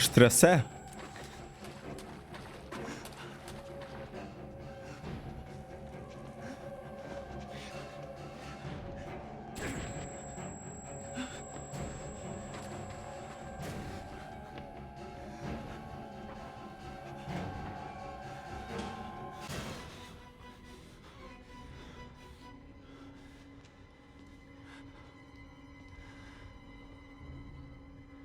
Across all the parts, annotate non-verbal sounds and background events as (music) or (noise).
Аж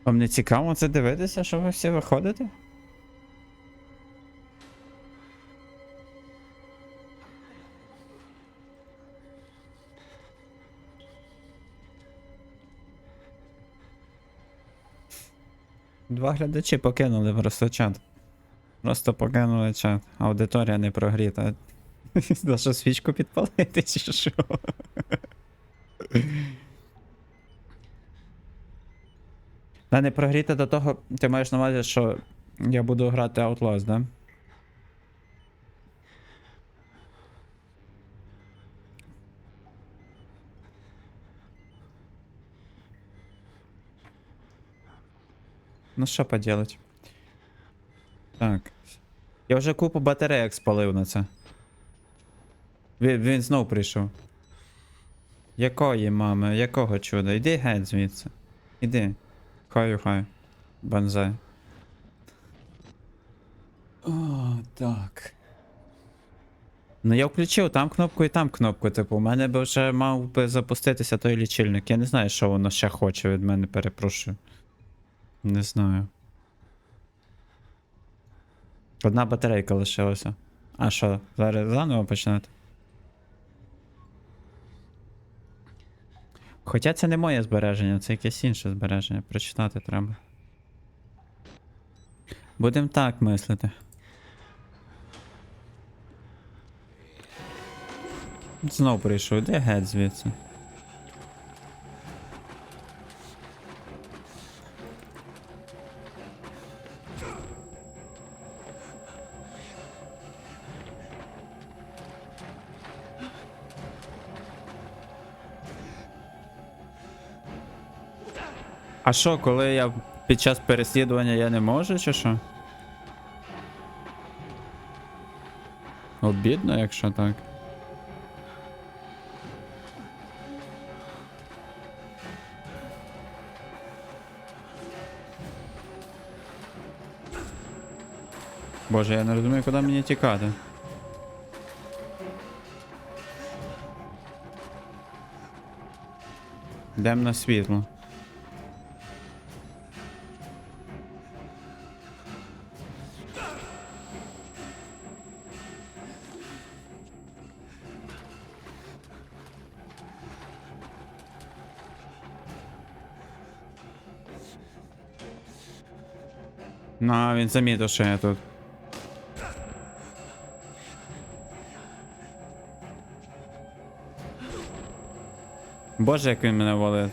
Вам не цікаво це дивитися, що ви всі виходите? Два глядачі покинули просто чат. Просто покинули чат. Аудиторія не прогріта. (laughs) За що свічку підпалити, чи що? Та не прогріти до того, ти маєш на увазі, що я буду грати Outlaws, да? Ну що поделать? Так. Я вже купу батареїк спалив на це. Він, він знов прийшов. Якої мами? Якого чуда? Іди геть звідси. Іди. Хаю хай. Банзай. О, так. Ну я включив там кнопку і там кнопку. Типу, у мене би вже мав би запуститися той лічильник. Я не знаю, що воно ще хоче від мене, перепрошую. Не знаю. Одна батарейка лишилася. А що, зараз заново починати? Хоча це не моє збереження, це якесь інше збереження. Прочитати треба. Будемо так мислити. Знов прийшов, де геть звідси. А що, коли я під час переслідування я не можу, чи що? Обідно, якщо так. Боже, я не розумію, куди мені тікати. Йдем на світло. На, він замітив, що я тут. Боже, як він мене волить.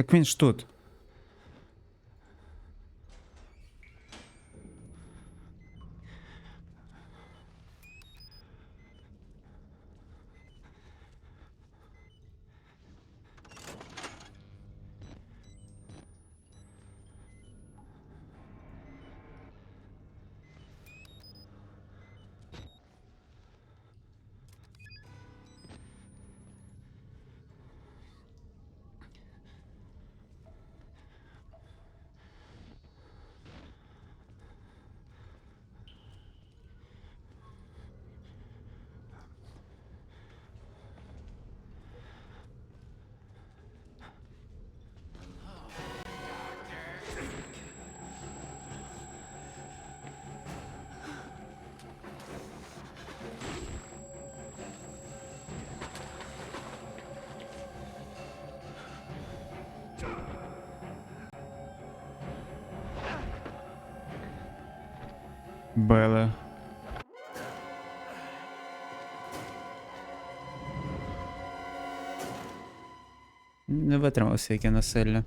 Так він ж тут. Били. Не витримався яке насилля.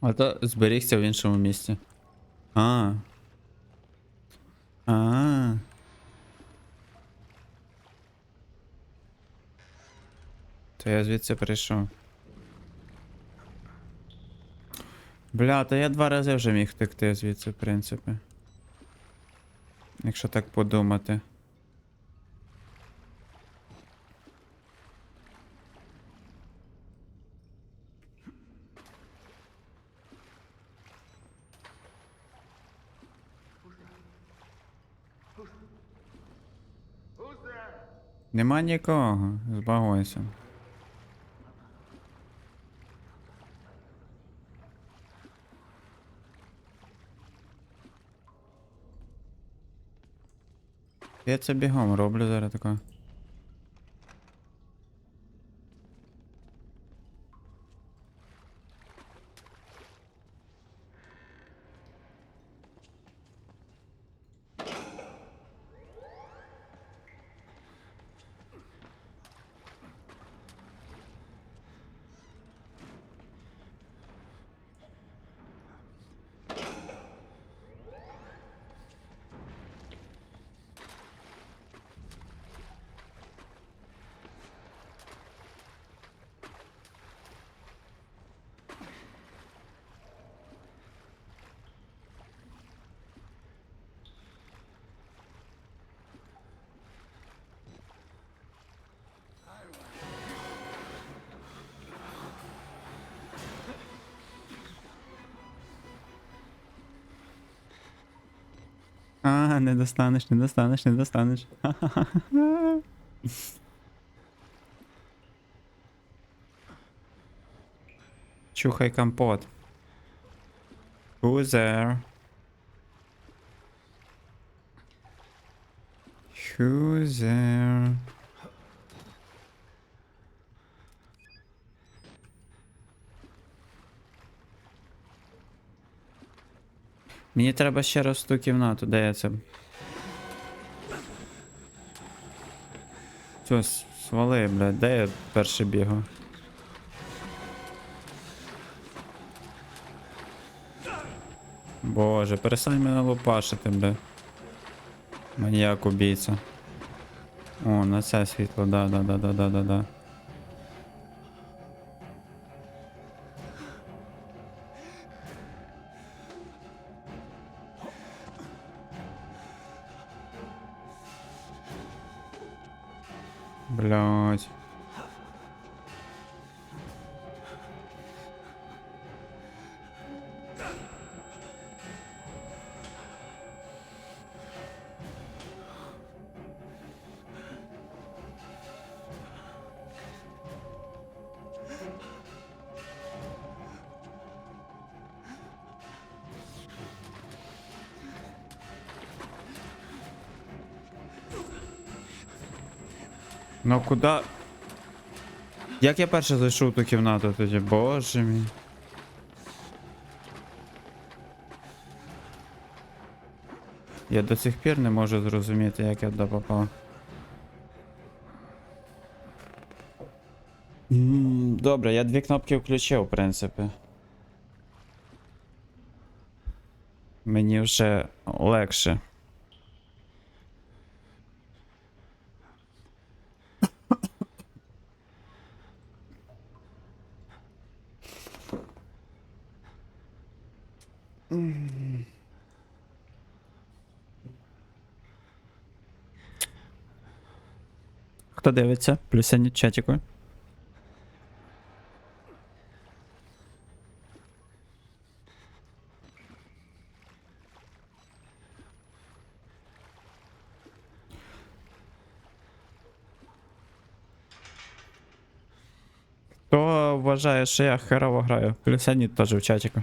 А то зберігся в іншому місці. А. А. То я звідси прийшов. Бля, то я два рази вже міг втекти звідси, в принципі. Якщо так подумати. Нема нікого, збагойся. Я це бігом роблю зараз тако. А, не достанеш, не достанеш, не достанеш. Чухай компот. Who's there? Who's there? Мені треба ще раз ту кімнату, де я це. Все, свали, блядь, де я перший бігав? Боже, перестань мене лупашити, бля. Маніяк убійця. О, на це світло, да, Ну куда? Як я перше зайшов в ту кімнату тоді? Боже мій. Я до сих пір не можу зрозуміти, як я туди попав. Добре, я дві кнопки включив, в принципі. Мені вже легше. Хто дивиться? Плюсяні чатіку. Хто вважає, що я херово граю? Плюсяні теж в чатіку.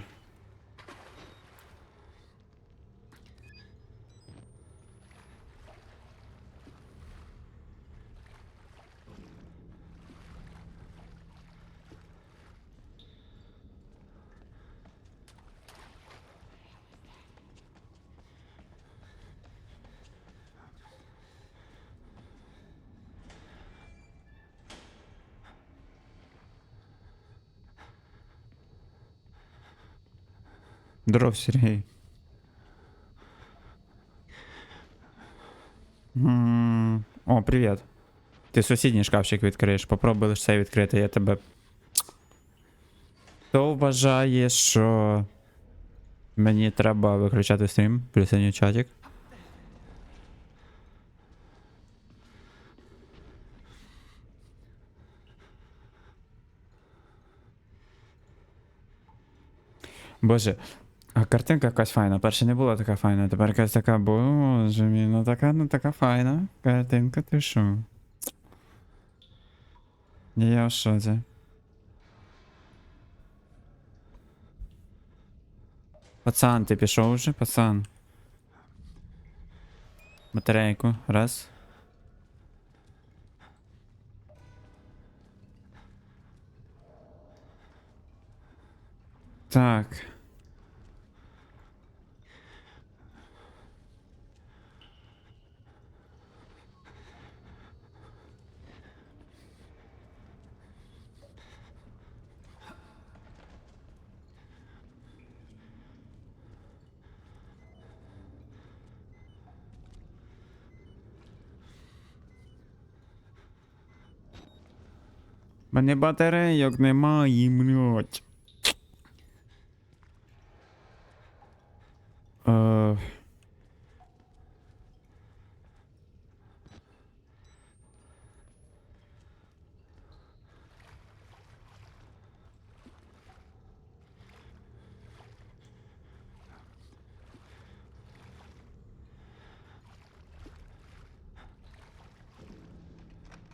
Здоров, Сергій. М, О, привіт. Ти сусідній шкафчик відкриєш. Попробуй лише цей відкрити, я тебе. Хто вважає, що мені треба виключати стрім? Плюсиню чатик. Боже, а картинка якась файна. Перше не була така файна, тепер якась така, боже мій, ну така, ну така файна. Картинка, ти що? Я в шоці. Пацан, ти пішов уже, пацан. Батарейку, раз. Так. Мене батарейок немає, блядь. Е...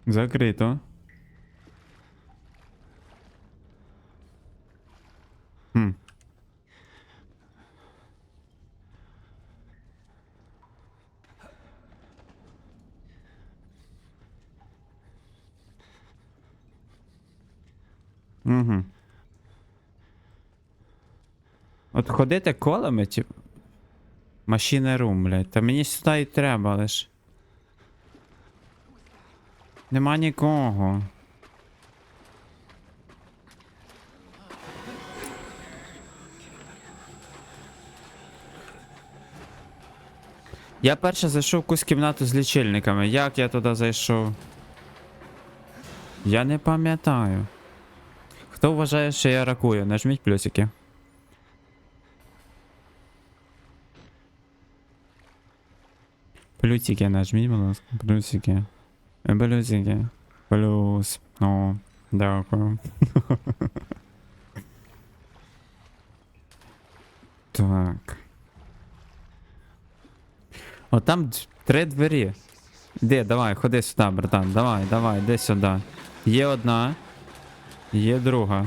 Закрито. Ходити колами, ті... Машина рум, блядь. Та мені сюди і треба лиш. Нема нікого. Я перше зайшов в якусь кімнату з лічильниками. Як я туди зайшов? Я не пам'ятаю. Хто вважає, що я ракую? Нажміть плюсики. Плюсики нажміть, будь ласка. Плюсики. Е, Плюсики. Плюс. О, дякую. (laughs) так. О, там три двері. Де, давай, ходи сюди, братан. Давай, давай, іди сюди. Є одна. Є друга.